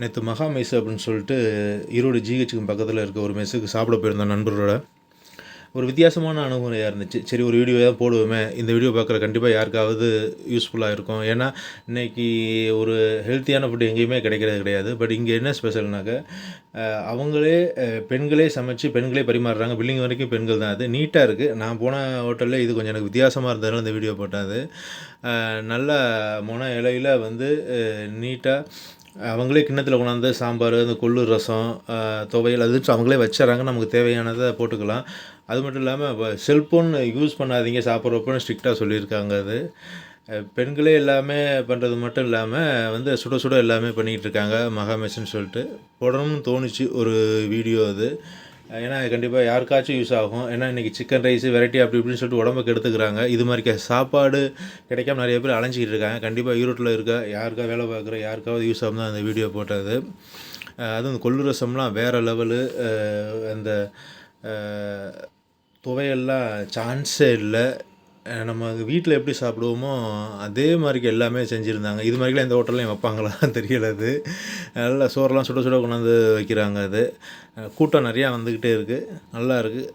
நேற்று மகா மெஸ் அப்படின்னு சொல்லிட்டு ஈரோடு ஜிஹெச்சுக்கு பக்கத்தில் இருக்க ஒரு மெஸ்ஸுக்கு சாப்பிட போயிருந்தேன் நண்பரோட ஒரு வித்தியாசமான அணுகுமுறையாக இருந்துச்சு. சரி ஒரு வீடியோ தான் போடுவோமே. இந்த வீடியோ பார்க்குற கண்டிப்பாக யாருக்காவது யூஸ்ஃபுல்லாக இருக்கும். ஏன்னா இன்னைக்கு ஒரு ஹெல்த்தியான ஃபுட் எங்கேயுமே கிடைக்கிறது கிடையாது. பட் இங்கே என்ன ஸ்பெஷல்னாக்க அவங்களே பெண்களே சமைச்சு பெண்களே பரிமாறுறாங்க. பில்லிங் வரைக்கும் பெண்கள் தான் அது. நீட்டாக இருக்குது நான் போன ஹோட்டலில் இது கொஞ்சம் எனக்கு வித்தியாசமாக இருந்ததுனால இந்த வீடியோ போட்டேன் அது. நல்ல மொன இலையில் வந்து நீட்டாக அவங்களே கிண்ணத்தில் கொண்டாந்து சாம்பார் இந்த கொள்ளு ரசம் துவையல் அது அவங்களே வச்சிடறாங்க. நமக்கு தேவையானதை போட்டுக்கலாம். அது மட்டும் இல்லாமல் இப்போ செல்ஃபோன் யூஸ் பண்ணாதீங்க சாப்பிட்றப்பன்னு ஸ்ட்ரிக்டாக சொல்லியிருக்காங்க அது. பெண்களே எல்லாமே பண்ணுறது மட்டும் இல்லாமல் வந்து சுட சுட எல்லாமே பண்ணிக்கிட்டு இருக்காங்க மகாமேஷன் சொல்லிட்டு. போடணும்னு தோணுச்சு ஒரு வீடியோ அது. ஏன்னா கண்டிப்பாக யாருக்காச்சும் யூஸ் ஆகும். ஏன்னா இன்றைக்கி சிக்கன் ரைஸ் வெரைட்டி அப்படி இப்படின்னு சொல்லிட்டு உடம்புக்கு எடுத்துக்கிறாங்க. இது மாதிரி சாப்பாடு கிடைக்காம நிறைய பேர் அலைஞ்சிக்கிட்டு இருக்காங்க. கண்டிப்பாக ஈரோட்டில் இருக்க யாருக்கா வேலை பார்க்குற யாருக்காவது யூஸ் ஆகும் தான் அந்த வீடியோ போட்டது. அதுவும் இந்த கொள்ளு ரசம்லாம் வேறு லெவலு அந்த துவையெல்லாம் சான்ஸே இல்லை. நம்ம வீட்டில் எப்படி சாப்பிடுவோமோ அதே மாதிரிக்கு எல்லாமே செஞ்சுருந்தாங்க. இது மாதிரிலாம் எந்த ஹோட்டல்லையும் வைப்பாங்களா? தெரியல அது. நல்லா சோறெல்லாம் சுட சுட கொண்டாந்து வைக்கிறாங்க அது. கூட்டம் நிறையா வந்துக்கிட்டே இருக்குது நல்லா இருக்குது